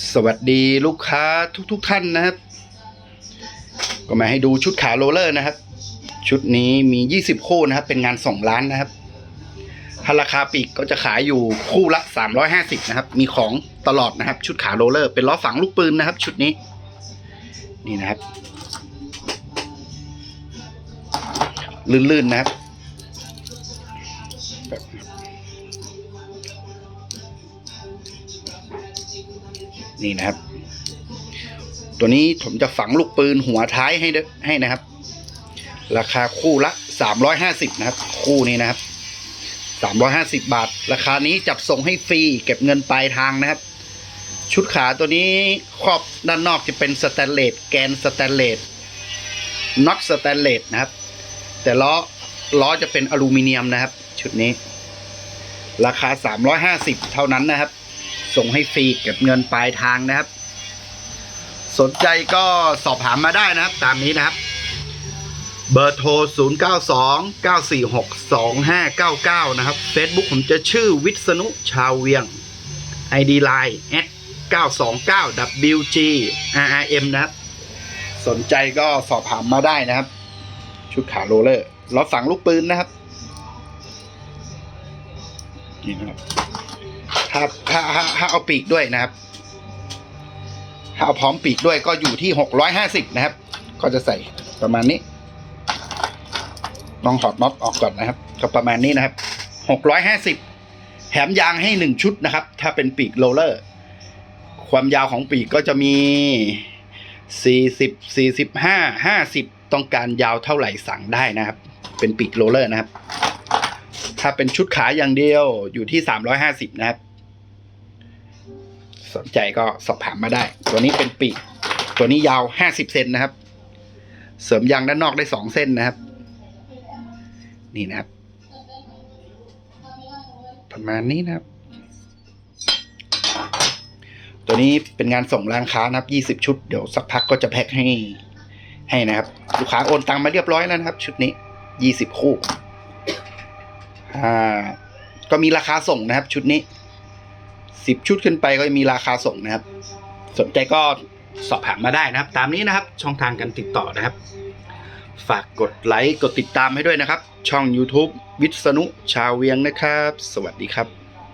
สวัสดีลูกค้าทุกๆทท่านนะครับ ก็มาให้ดูชุดขาโรลเลอร์นะครับ ชุดนี้มี 20 คู่นะครับ เป็นงาน 2 ล้านนะครับถ้าราคาปีกก็จะขายอยู่คู่ละ 350 นะครับ มีของตลอดนะครับ ชุดขาโรลเลอร์ เป็นล้อฝังลูกปืนนะครับ ชุดนี้ นี่นะครับ ลื่นๆนะครับ นี่นะครับ ตัวนี้ผมจะฝังลูกปืนหัวท้ายให้ให้นะครับ ราคาคู่ละสามร้อยห้าสิบนะครับ คู่นี้นะครับสามร้อยห้าสิบาท ราคานี้จับส่งให้ฟรี เก็บเงินปลายทางนะครับ ชุดขาตัวนี้ครอบด้านนอกจะเป็นสแตนเลสแกนสแตนเลสน็อตสแตนเลสนะครับ แต่ล้อล้อจะเป็นอลูมิเนียมนะครับ ชุดนี้ ราคา 350 เท่านั้นนะครับ ส่งให้ฟรีเก็บเงินปลายทางนะครับ สนใจก็สอบถามมาได้นะครับ ตามนี้นะครับ เบอร์โทร 092 946 2599 นะครับ Facebook ผมจะชื่อวิษณุชาวเวียง ID Line 929 WG RRM นะครับ สนใจก็สอบถามมาได้นะครับ ชุดขาโรเลอร์ล้อฝังลูกปืนนะครับ นี่นะครับถ้าถ้าถ้าเอาปีกด้วยนะครับ ถ้าเอาพร้อมปีกด้วยก็อยู่ที่หกร้อยห้าสิบนะครับ ก็จะใส่ประมาณนี้ลองถอดน็อตออกก่อนนะครับ ก็ประมาณนี้นะครับหกร้อยห้าสิบแถมยางให้หนึ่งชุดนะครับ ถ้าเป็นปีกโรลเลอร์ ความยาวของปีกก็จะมีสี่สิบสี่สิบห้าห้าสิบต้องการยาวเท่าไหร่สั่งได้นะครับ เป็นปีกโรลเลอร์นะครับ ถ้าเป็นชุดขาอย่างเดียวอยู่ที่350นะครับ สนใจก็สอบถามมาได้ ตัวนี้เป็นปีก ตัวนี้ยาว50เซนนะครับ เสริมยางด้านนอกได้2เส้นนะครับ นี่นะครับ ประมาณนี้นะครับ ตัวนี้เป็นงานส่งร้านค้านะครับ20ชุดเดี๋ยวสักพักก็จะแพ็คให้ให้นะครับ ลูกค้าโอนตังมาเรียบร้อยแล้วนะครับ ชุดนี้20คู่ อ่า ก็มีราคาส่งนะครับ ชุดนี้สิบชุดขึ้นไปก็มีราคาส่งนะครับ สนใจก็สอบถามมาได้นะครับ ตามนี้นะครับ ช่องทางการติดต่อนะครับ ฝากกดไลค์กดติดตามให้ด้วยนะครับ ช่อง YouTube วิษณุชาวเวียงนะครับ สวัสดีครับ